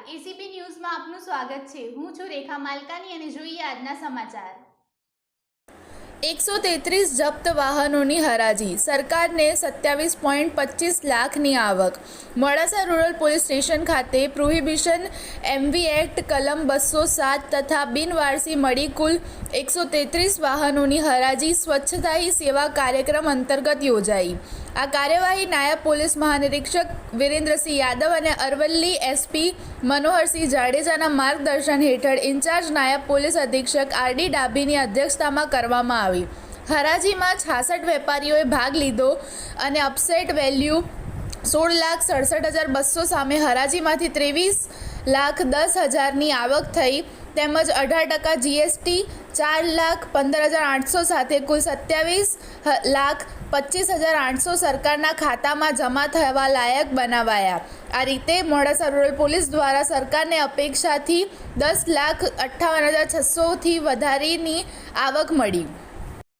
નમસ્કાર. એસીપી ન્યૂઝમાં આપનું સ્વાગત છે. હું છું રેખા માલકાની અને જોઈએ આજના સમાચાર. એકસો તેત્રીસ જપ્ત વાહનોની હરાજી. સરકારને સત્યાવીસ પોઈન્ટ પચીસ લાખની આવક. મોડાસા રૂરલ પોલીસ સ્ટેશન ખાતે પ્રોહિબિશન એમવી એક્ટ કલમ બસો સાત તથા બિનવારસી મળી કુલ એકસો તેત્રીસ વાહનોની હરાજી સ્વચ્છતા હી સેવા કાર્યક્રમ અંતર્ગત યોજાઈ. આ કાર્યવાહી નાયબ પોલીસ મહાનિરીક્ષક વિરેન્દ્રસિંહ યાદવ અને અરવલ્લી એસપી મનોહરસિંહ જાડેજાના માર્ગદર્શન હેઠળ ઇન્ચાર્જ નાયબ પોલીસ અધિક્ષક આર ડી ડાભીની અધ્યક્ષતામાં કરવામાં આવી. હરાજીમાં છાસઠ વેપારીઓએ ભાગ લીધો અને અપસેટ વેલ્યુ સોળ લાખ સડસઠ હજાર બસો સામે હરાજીમાંથી ત્રેવીસ લાખ દસ હજારની આવક થઈ. તેમજ અઢાર ટકા જીએસટી ચાર લાખ પંદર હજાર આઠસો સાથે કુલ સત્યાવીસ લાખ પચીસ હજાર આઠસો સરકારના ખાતામાં જમા થવા લાયક બનાવાયા. આ રીતે મોડાસા રૂરલ પોલીસ દ્વારા સરકારને અપેક્ષાથી દસ લાખ અઠ્ઠાવન હજાર છસોથી વધારેની આવક મળી.